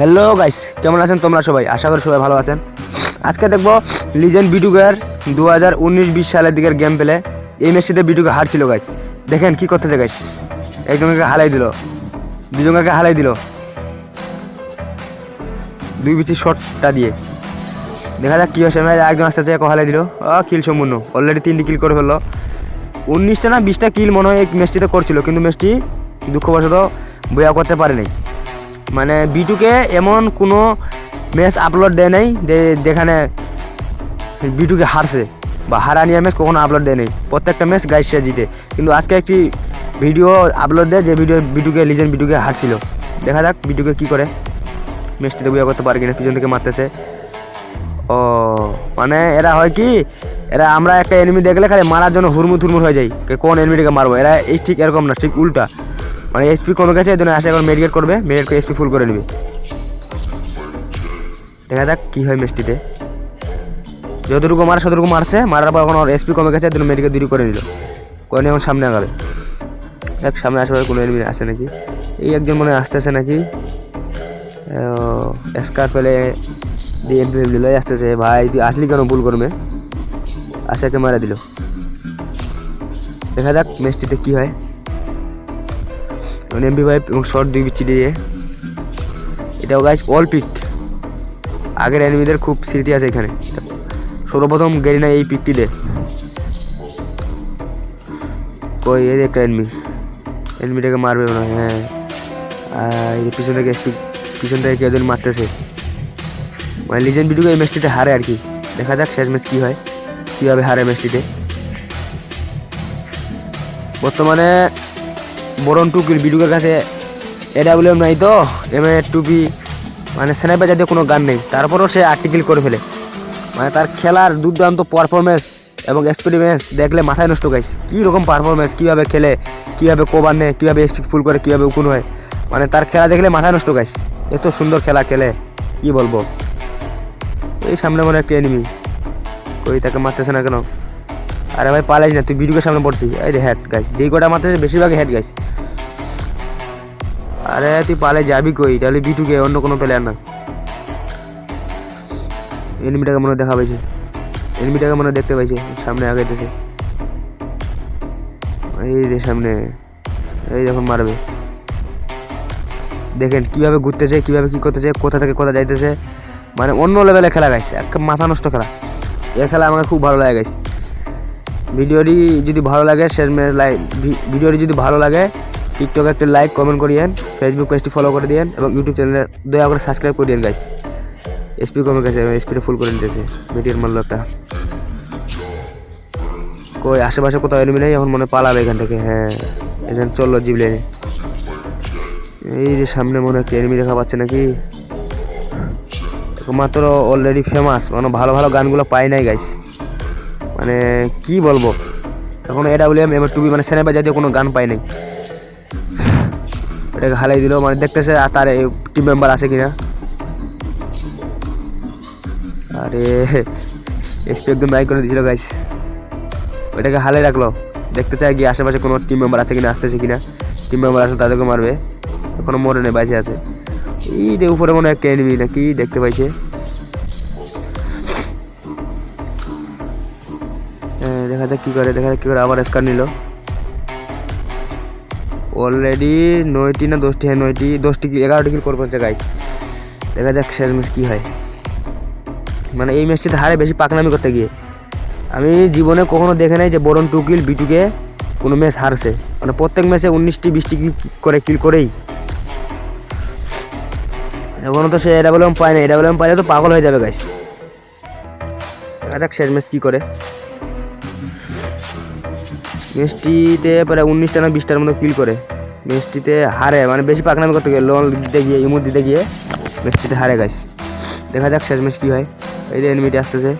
Hello guys কেমন আছেন তোমরা সবাই? আশা করি সবাই ভালো আছেন। আজকে দেখব লিজেন্ড বিটুকের দু হাজার উনিশ বিশ সালের দিকের গেম পেলে এই ম্যাচটিতে বিটুকে হারছিল গাইস দেখেন কি করতেছে গাইস একজনকে হালাই দিল। দুজনকে হালাই দিল। দুই বিচি শটটা দিয়ে। দেখা যাক কী হচ্ছে ম্যাচ একজন আস্তে আস্তে হালাই দিল। ও কিল সম্পূর্ণ। অলরেডি তিনটি কিল করে ফেলল। উনিশটা না বিশটা কিল মনে হয় এই ম্যাচটিতে করছিল, কিন্তু ম্যাচটি দুঃখবশত বইয়া করতে পারে নাই মানে বিটুকে এমন কোনো ম্যাচ আপলোড দেয় নাই যেখানে বিটুকে হারছে বা হারানিয়া ম্যাচ কখনো আপলোড দেয় নাই। প্রত্যেকটা ম্যাচ গাইড সে জিতে। কিন্তু আজকে একটি ভিডিও আপলোড দেয় যে ভিডিও বিটুকে লিজেন্ড বিটুকে হারছিল। দেখা যাক বিটুকে কি করে। ম্যাচটিতে বইয়া করতে পারে কিনা, পিছন থেকে মারতেছে। ও মানে এরা হয় কি, এরা আমরা একটা এনিমি দেখলে খালি মারার জন্য হুরমুর থুরমুর হয়ে যাই। কোন এনিমিটাকে মারবো? এরা এই ঠিক এরকম না, ঠিক উল্টা। মানে এসপি কমে গেছে, এই জন্য আসে এখন মেডিকেট করবে মেডিকেট করে এসপি ফুল করে নেবে। দেখা যাক কি হয় ম্যাচটিতে যতটুকু মারে ততটুকু মারছে, মারার পর এখন ওর এসপি কমে গেছে, এই জন্য মেডিকেট দূরি করে নিল। করে নিয়ে এখন সামনে আগাবে। দেখ, সামনে আসার কোনো এনিমি আসে নাকি? এই একজন মনে হয় আসতেছে নাকি? স্কার পেলে ডিএনপি দিল আসতেছে। ভাই, তুই আসলি কেন? ভুল করবে। আশাকে মারা দিল। দেখা যাক ম্যাচটিতে কি হয়। এমপি ফাইভ এবং শর্ট দুই বিচ্ছি দিয়ে এটাও গাছ অল পিক আগের এনিমিদের খুব স্মৃতি আছে এখানে। সর্বপ্রথম গেরিনা এই পিকটি দে কই, এই একটা এনমি এনমিটাকে মারবে মনে হয় আর পিছন থেকে পিছন থেকে কেউ মারতেছে। মানে লিজেন্ড ভিডিও এই ম্যাচটিতে হারে আর কি। দেখা যাক শেষ ম্যাচ কী হয় কীভাবে হারে ম্যাচটিতে বর্তমানে বরণ টুকির বিডুকের কাছে এডাব্লিউএম নাই তো এম টুপি মানে স্নাইপার জাতীয় কোনো গান নেই। তারপরও সে আর্টিকেল করে ফেলে। মানে তার খেলার দুর্দান্ত পারফরমেন্স এবং এক্সপেরিমেন্স দেখলে মাথায় নষ্ট গাইস কী রকম পারফরমেন্স কীভাবে খেলে, কীভাবে কোবার নেয়, কীভাবে স্পিড ফুল করে, কীভাবে উকুন হয়। মানে তার খেলা দেখলে মাথায় নষ্ট গাইস এত সুন্দর খেলা খেলে, কি বলব? এই সামনে মনে একটা এনিমি কই তাকে মারতেছে না কেন? আরে ভাই পালাইস না, তুই ভিডিওর সামনে পড়ছি এই রে হ্যাড গাইস যেই কটা মারতেছে বেশিরভাগই হেড গাইস আরে তুই পালে যাবি কই? তাহলে বিটুকে অন্য কোনো প্লেয়ার না এনিমিটাকে মনে দেখা পাইছে। এনিমিটাকে মনে দেখতে পাইছে, সামনে আগাইতেছে। এই রে সামনে, এই যখন মারবে। দেখেন কীভাবে ঘুরতেছে, কীভাবে কি করতেছে, কোথা থেকে কোথা যাইতেছে। মানে অন্য লেভেলে খেলা গাইছে একটা মাথা নষ্ট খেলা। এ খেলা আমার খুব ভালো লাগে গেছে ভিডিওটি যদি ভালো লাগে শেষ লাইক ভিডিওটি যদি ভালো লাগে টিকটকে একটা লাইক কমেন্ট করিয়েন ফেসবুক পেজটি ফলো করে দিয়েন এবং ইউটিউব চ্যানেলে দয়া করে সাবস্ক্রাইব করে দিন গাইস এসপি কমে গেছে এসপিটা ফুল করে নিতেছে মিডিয়ার মারলো একটা কই, আশেপাশে কোথাও এনিমি নেই, এখন মনে পালাবে এখান থেকে হ্যাঁ। এখানে চলল জিপ লেনে। এই যে সামনে মনে হয় এনিমি দেখা পাচ্ছে নাকি? মাত্র অলরেডি ফেমাস মানে ভালো ভালো গানগুলো পাই নাই গাইস মানে কি বলব? এখন এটা বলে এম টুবি মানে সেনেবা জাতীয় কোনো গান পাই নাই। এটাকে হালাই দিল মানে দেখতেছে আর তার টিম মেম্বার আছে কিনা। আরে এসপি একদম বাইক করে দিয়েছিল গাইস ওইটাকে হালাই রাখল। দেখতে চাই গিয়ে আশেপাশে কোনো টিম মেম্বার আছে কিনা, আসতেছে কিনা। টিম মেম্বার আসলে তাদেরকে মারবে। এখনও মরে নেই বাইসে আছে। এই যে উপরে মনে একটা এনিমি নাকি, দেখতে পাইছে। দেখা যাক কি করে, দেখা যাক কি করে আবার স্কার নিল। অলরেডি নয়টি না দশটি? হ্যাঁ নয়টি। দশটি এগারোটি কিল করবে হচ্ছে গাইস দেখা যাক শেষ ম্যাচ কী হয়। মানে এই ম্যাচটিতে হারে বেশি পাকনামি করতে গিয়ে। আমি জীবনে কখনো দেখে নাই যে বরণ টু কিল বিটুকে কোনো ম্যাচ হারছে। মানে প্রত্যেক ম্যাচে উনিশটি, বিশটি কিল করে কিল করেই। এখনও তো সে এটা বলে পায় না এটা বলে পাইলে তো পাগল হয়ে যাবে গাইস দেখা যাক শেষ ম্যাচ কী করে। ম্যাচটিতে প্রায় উনিশটা না বিশটার মতো কিল করে। ম্যাচটিতে হারে মানে বেশি পাকনামি করতে গিয়ে লোন দিতে গিয়ে ইমোট দিতে গিয়ে ম্যাচটিতে হারে গাইস দেখা যাক শেষ ম্যাচ কী হয়। এই যে এনিমিটি আসতেছে।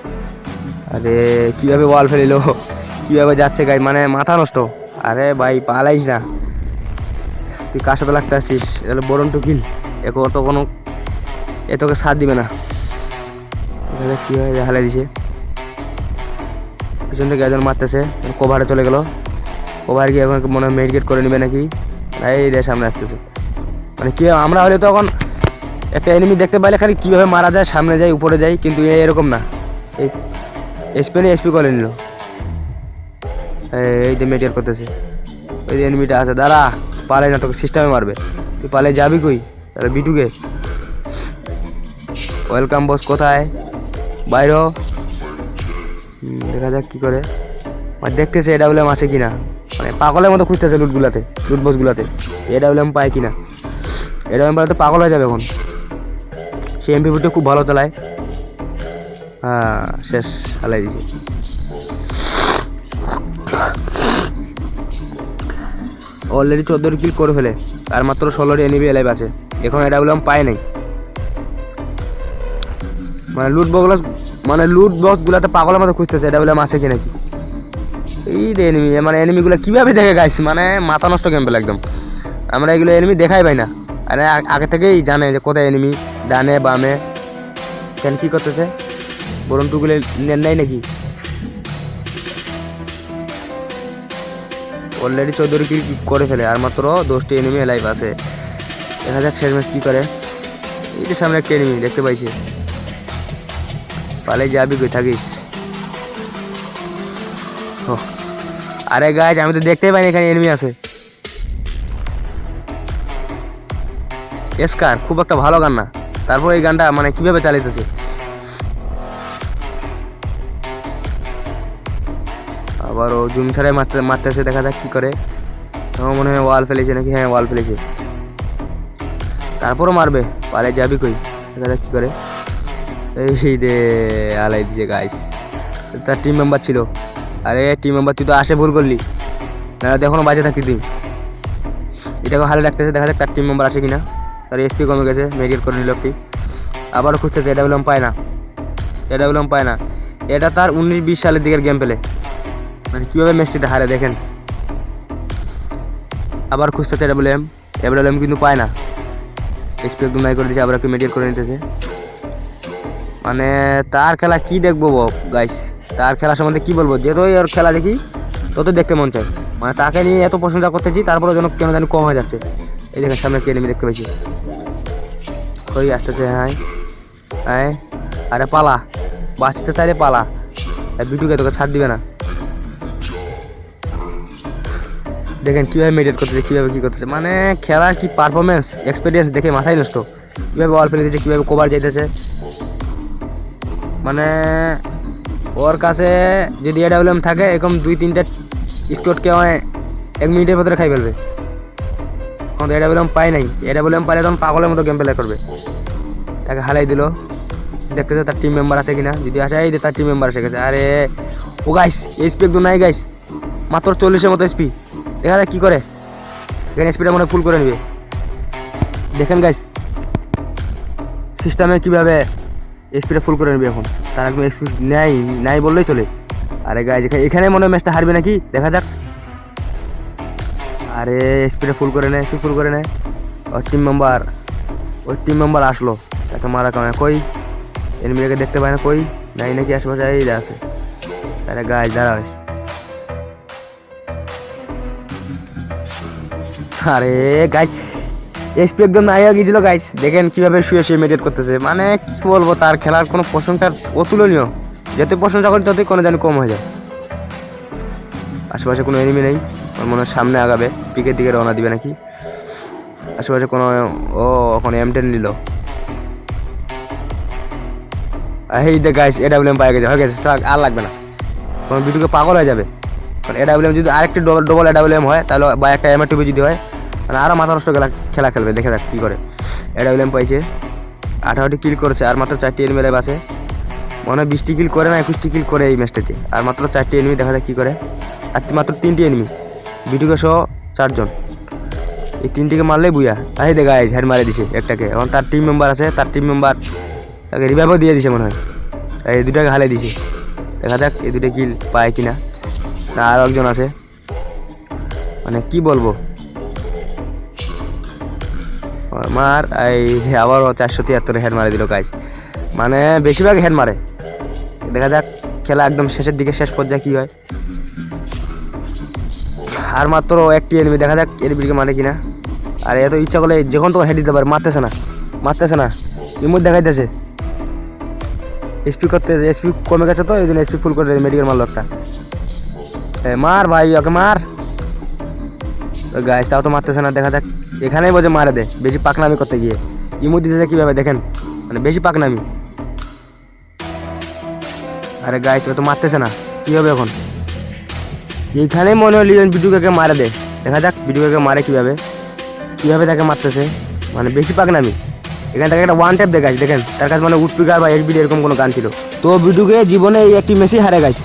আরে, কীভাবে বল ফেলিল? কীভাবে যাচ্ছে গাই মানে মাথা নষ্ট। আরে ভাই, পালাইস না। তুই কার সাথে লাগতে আসছিস তাহলে বরণ টু কিল এখন তো কোনো এ তোকে সাথ দিবে না। কী হয় হালাই দিছে। পিছন থেকে একজন মারতেছে। কভারে চলে গেল। কভার গিয়ে এখন মনে হয় মেডিকেট করে নেবে নাকি? এই রে সামনে আসতেছে। মানে কি, আমরা হলে তখন একটা এনিমি দেখতে পাইলে খালি কীভাবে মারা যায়, সামনে যায়, উপরে যাই কিন্তু এরকম না। এই এসপি এসপি করে নিল। এই যে মেটিয়ার করতেছে। ওই যে এনিমিটা আছে, দাঁড়া পালে না, তোকে সিস্টেমে মারবে। তুই পালে যাবি কই? তাহলে বিটুকে। ওয়েলকাম বস কোথায়? বাইর। দেখা যাক কী করে। আর দেখতেছে এটা বলে আছে কিনা। পাগলের মতো খুঁজতেছে লুটগুলাতে লুট বলে আমি পাই কিনা? এটা আমি তো পাগল হয়ে যাবে এখন। সে এমপি ফুটে খুব ভালো চালায়। হ্যাঁ শেষ, হালাই দিছে। অলরেডি চোদ্দোর কিল করে ফেলে। আর মাত্র ষোলোটি এনিবি এলাইভ আছে। এখন এটা বলে আমি পাই নাই। মানে লুট বক্স মানে লুট বক্স গুলাতে পাগলের মতো খুঁজতেছে বলে আছে কি? নাকি এই রে এনিমি মানে এনিমিগুলো কীভাবে দেখে গাইস মানে মাথা নষ্ট গেম একদম। আমরা এগুলো এনিমি দেখাই পাই না। আরে আগে থেকেই জানে যে কোথায় এনিমি ডানে বামে। কেন কী করতেছে? বরং টুকুলে নেন নাই নাকি? অলরেডি চৌধুরী কি করে ফেলে? আর মাত্র দশটি এনিমি লাইভ আছে। দেখা যাক শেষ ম্যাচ কী করে। এই যে সামনে একটা এনিমি দেখতে পাইছি। পালে যাবি কই থাকিস? ও, আরে গাছ আমি তো দেখতেই পাইনি এখানে এনিমি আছে। এসকার খুব একটা ভালো গান না। তারপর এই গানটা মানে কীভাবে চালিতেছে? আবার ও জুম ছাড়াই মারতে মারতেছে, দেখা যাক কি করে। আমার মনে হয় ওয়াল ফেলেছে নাকি? হ্যাঁ ওয়াল ফেলেছে। তারপরও মারবে, পালে যাবি কই? দেখা যাক কি করে। এই রে আলাই দিছে গাইস তার টিম মেম্বার ছিল। আরে টিম মেম্বার তুই তো আসে ভুল করলি। না এখনও বাঁচে থাকি তুই এটাকে হালে রাখতেছে দেখা যাক তার টিম মেম্বার আসে কিনা। তার এসপি কমে গেছে মেডিকেট করে নিল একটি। আবারও খুঁজতেছে এটা বললাম পায় না। এটা বললাম পায় না। এটা তার উনিশ বিশ সালের দিকের গেম পেলে মানে কীভাবে ম্যাচটিতে হারে দেখেন? আবার খুঁজতেছে এটা বলে এবার কিন্তু পায় না। এসপি একদম নাই করে দিয়েছে আবার একটু মেডিকেট করে নিতেছে। মানে তার খেলা কি দেখব গাইস তার খেলা সম্বন্ধে কি বলব? যতই ওর খেলা দেখি তত দেখতে মন চায়। মানে তাকে নিয়ে এত প্রশংসা করতেছি তারপরে যেন কেন জানি কম হয়ে যাচ্ছে। এই দেখেন সামনে কে দেখতে পেয়েছি। কই আসতেছে? হ্যাঁ হ্যাঁ আরে পালা। বাঁচতে চাইলে পালা। বিটুকে তোকে ছাড় দিবে না। দেখেন কীভাবে মেডিটেট করতেছে, কীভাবে কী করতেছে। মানে খেলার কি পারফরমেন্স এক্সপিরিয়েন্স দেখে মাথায় নষ্ট। কীভাবে বল ফেলে দিচ্ছে কীভাবে কভার যাইতেছে। মানে ওর কাছে যদি এডাব্লিউএম থাকে, এরকম দুই তিনটা স্কোরকে এক মিনিটের ভেতরে খাই ফেলবে। এখন তো এডাব্লিউএম পাই নাই। এডাব্লিউএম পাইলে তখন পাগলের মতো গেম প্লে করবে। তাকে হালাই দিল। দেখতেছে তার টিম মেম্বার আছে কিনা। যদি আসে, এই যে তার টিম মেম্বার এসে গেছে। আরে, ও গাইস এসপি একদম নাই গাইস মাত্র চল্লিশের মতো এসপি দেখা যায় কী করে। এখানে এসপিটা মনে ফুল করে নেবে। দেখেন গাইস সিস্টেমে কীভাবে এসপিটা ফুল করে নেবে এখন। তার একদম স্পিড নাই নাই বললেই চলে। আরে গাইজ এখানে মনে হয় ম্যাচটা হারবে নাকি? দেখা যাক। আরে স্পিডে ফুল করে নেয় এসপি ফুল করে নেয়। ওর টিম মেম্বার ওই টিম মেম্বার আসলো। তাকে মারা কামে কই? এনিমিটাকে দেখতে পায় না, কই? নাই নাকি আশেপাশে? এই আছে। আরে গাইজ দাঁড়াস আরে গাইজ এসপি একদম নাই হয়ে গিয়েছিল গাইস দেখেন কীভাবে শুয়ে শুয়ে মেডিটেট করতেছে। মানে কি বলব, তার খেলার কোনো প্রশংসার অতুলনীয়। যত প্রশংসা করি, ততই কোনো জানি কম হয়ে যায়। আশেপাশে কোনো এনিমি নেই। ওর মনে হয় সামনে আগাবে। পিকের দিকে রওনা দিবে নাকি? আশেপাশে কোনো, ও, এখন এম টেন নিল। এই দে গাইস এডাব্লিউএম পাই গেছে। হয়ে গেছে। আর লাগবে না। কোনো ভিডিওকে পাগল হয়ে যাবে। কারণ এডাব্লিউএম যদি আরেকটি ডবল ডবল এডাব্লিউএম হয়, তাহলে বা একটা এম যদি হয় মানে আরও মাথা নষ্ট খেলা খেলা খেলবে, দেখে যাক কী করে। এডাব্লিউএম পাইছে। আঠারোটি কিল করেছে, আর মাত্র চারটি এনিমি লাইভ আছে মনে হয় বিশটি কিল করে না, একুশটি কিল করে এই ম্যাচটাতে আর মাত্র চারটি এনিমি দেখা যাক কী করে। আর মাত্র তিনটি এনিমি ভিডিওকে সহ চারজন। এই তিনটিকে মারলেই বুয়া। আই দেখা আইস হেড মারে দিছে একটাকে। এখন তার টিম মেম্বার আছে, তার টিম মেম্বার তাকে রিভাইভও দিয়ে দিছে মনে হয়। আর এই দুটাকে হালে দিছে। দেখা যাক এই দুটো কিল পায় কিনা। না আরও একজন আছে। মানে কি বলব? আমার এই আবার চারশো তিয়াত্তরে হেড মারে দিল গাইস মানে বেশিরভাগ হেড মারে। দেখা যাক খেলা একদম শেষের দিকে, শেষ পর্যায়ে কি হয়। আর মাত্র একটি এনিমি দেখা যাক এর বিদিকে মারে কিনা। আর এত ইচ্ছা করলে যখন তো হেড দিতে পারে, মারতেছে না। মারতেছে না। ইমোট দেখাইতেছে। এসপি করতে এসপি কমে গেছে তো এই জন্য এসপি ফুল করে মেডিকেল মারলো একটা। মার ভাই, ওকে মার। গাছ তাও তো মারতেছে না, দেখা যাক। এখানেই বোঝে মারা দে, বেশি পাকনামি করতে গিয়ে। ইমোট দিতেছে কীভাবে দেখেন? মানে বেশি পাকনামি। আরে গাছ ও তো মারতেছে না। কী হবে এখন? এইখানেই মনে হলো বিটুকাকে মারে দে। দেখা যাক বিটুকাকে মারে কীভাবে। কীভাবে তাকে মারতেছে। মানে বেশি পাকনামি। এখানে তাকে একটা ওয়ান ট্যাপ দেখাস দেখেন। তার কাছে মানে উঠপিকার বা এইচবিডি এরকম কোনো গান ছিল। তো বিটুকে জীবনে এই একটি মেসি হারে গাছ